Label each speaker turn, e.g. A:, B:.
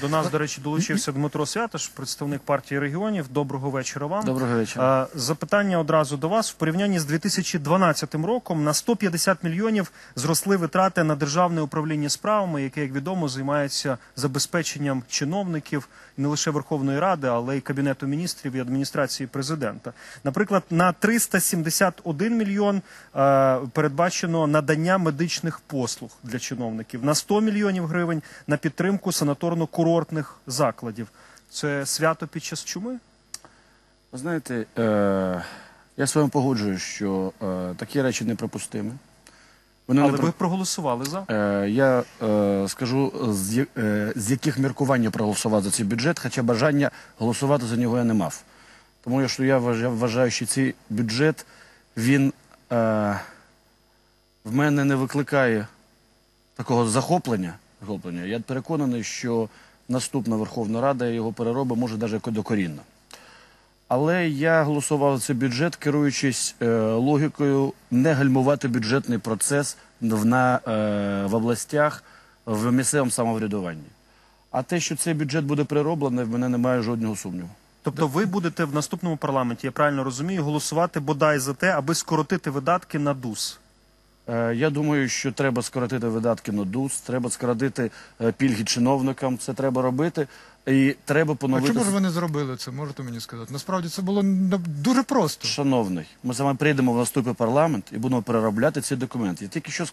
A: До нас, до речі, долучився Дмитро Святош, представник партії регіонів. Доброго вечора вам.
B: Доброго вечора.
A: Запитання одразу до вас. В порівнянні з 2012 роком на 150 мільйонів зросли витрати на державне управління справами, яке, як відомо, займається забезпеченням чиновників не лише Верховної Ради, але й Кабінету міністрів і адміністрації президента. Наприклад, на 371 мільйон передбачено надання медичних послуг для чиновників, на 100 мільйонів гривень на підтримку санаторно-курортних закладів. Це свято під час чуми?
B: Ви знаєте, е, я з вами погоджуюсь, що е, такі речі неприпустимі. Вони
A: Але
B: не
A: ви проголосували за.
B: Е, Я е, скажу, з, е, з яких міркувань я проголосував за цей бюджет, хоча бажання голосувати за нього я не мав. Тому що я вважаю, вважаю, що цей бюджет він е, в мене не викликає такого захоплення. захоплення. Я переконаний, що наступна Верховна Рада його переробить, може навіть докорінно. Але я голосував за цей бюджет, керуючись е, логікою не гальмувати бюджетний процес е, в областях, в місцевому самоврядуванні. А те, що цей бюджет буде перероблений, в мене немає жодного сумніву.
A: Тобто ви будете в наступному парламенті, я правильно розумію, голосувати бодай за те, аби скоротити видатки на ДУС.
B: Е, я думаю, що треба скоротити видатки на ДУС, треба скоротити е, пільги чиновникам, це треба робити. І треба
C: А
B: поновити.
C: чому ж ви не зробили це? Можете мені сказати? Насправді це було дуже просто.
B: Шановний, ми з вами прийдемо в наступний парламент і будемо переробляти ці документи. Я тільки що сказав.